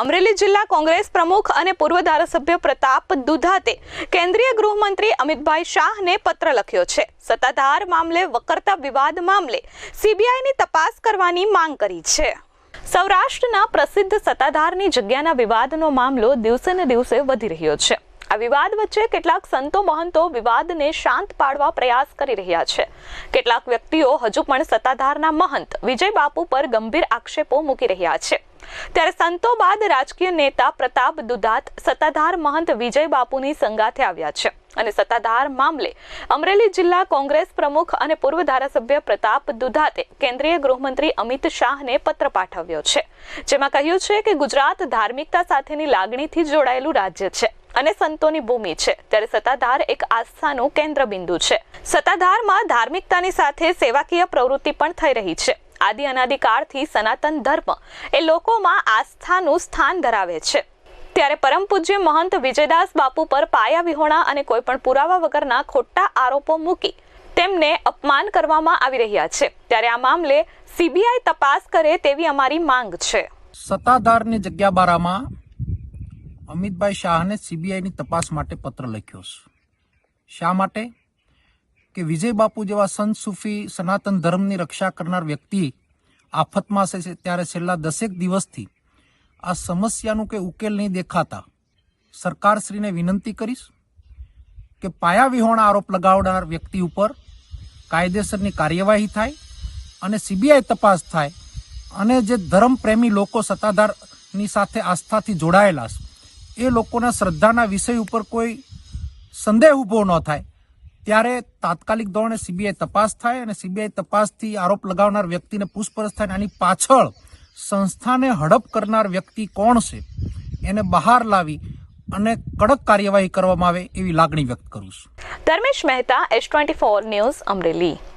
અમરેલી જિલ્લા કોંગ્રેસ પ્રમુખ અને પૂર્વ ધારાસભ્ય પ્રતાપ દુધાતે કેન્દ્રીય ગૃહમંત્રી અમિતભાઈ શાહને પત્ર લખ્યો છે. સત્તાધાર મામલે વકરતા વિવાદ મામલે સીબીઆઈની તપાસ કરવાની માંગ કરી છે. સૌરાષ્ટ્રના પ્રસિદ્ધ સત્તાધારની જગ્યાના વિવાદનો મામલો દિવસે ને દિવસે વધી રહ્યો છે. આ વિવાદ વચ્ચે કેટલાક સંતો મહંતો વિવાદને શાંત પાડવા પ્રયાસ કરી રહ્યા છે. કેટલાક વ્યક્તિઓ હજુ પણ સત્તાધારના મહંત વિજય બાપુ પર ગંભીર આક્ષેપો મૂકી રહ્યા છે. ત્યારે સંતો બાદ રાજકીય નેતા પ્રતાપ દુધાત સત્તાધાર મહંત વિજય બાપુની સંગાથે આવ્યા છે અને સત્તાધાર મામલે અમરેલી જિલ્લા કોંગ્રેસ પ્રમુખ અને પૂર્વ ધારાસભ્ય પ્રતાપ દુધાતે કેન્દ્રીય ગૃહમંત્રી અમિત શાહને પત્ર પાઠવ્યો છે, જેમાં કહ્યું છે કે ગુજરાત ધાર્મિકતા સાથેની લાગણીથી જોડાયેલું રાજ્ય છે. અને સંતોની ભૂમિ છે. ત્યારે સત્તાધાર એક આસ્થાનું કેન્દ્ર બિંદુ છે. સત્તાધારમાં ધાર્મિકતાની સાથે સેવાકીય પ્રવૃત્તિ પણ થઈ રહી છે. આદિ અનાદિકાળથી સનાતન ધર્મ એ લોકોમાં આસ્થાનું સ્થાન ધરાવે છે. ત્યારે પરમ પૂજ્ય મહંત વિજયદાસ બાપુ પર પાયા વિહોણા અને કોઈ પણ પુરાવા વગરના ખોટા આરોપો મૂકી તેમને અપમાન કરવામાં આવી રહ્યા છે. ત્યારે આ મામલે સીબીઆઈ તપાસ કરે તેવી અમારી માંગ છે. સત્તાધારની જગ્યા બારામાં અમિતભાઈ શાહને સીબીઆઈની તપાસ માટે પત્ર લખ્યો છે. શા માટે? કે વિજય બાપુ જેવા સંત સૂફી સનાતન ધર્મની રક્ષા કરનાર વ્યક્તિ આફતમાં છે ત્યારે છેલ્લા દસેક દિવસથી આ સમસ્યાનું કે ઉકેલ નહીં દેખાતા. સરકારશ્રીને વિનંતી કરીશ કે પાયા વિહોણા આરોપ લગાવનાર વ્યક્તિ ઉપર કાયદેસરની કાર્યવાહી થાય અને સીબીઆઈ તપાસ થાય અને જે ધર્મપ્રેમી લોકો સત્તાધારની સાથે આસ્થાથી જોડાયેલા છે એ લોકોના શ્રદ્ધાના વિષય ઉપર કોઈ સંદેહ ઊભો ન થાય. ત્યારે તાત્કાલિક ધોરણે સીબીઆઈ તપાસ થાય અને સીબીઆઈ તપાસથી આરોપ લગાવનાર વ્યક્તિને પૂછપરછ થાય આની પાછળ સંસ્થાને હડપ કરનાર વ્યક્તિ કોણ છે, એને બહાર લાવી અને કડક કાર્યવાહી કરવામાં આવે એવી લાગણી વ્યક્ત કરું છું. Dharmesh Mehta, S twenty four news Amreli.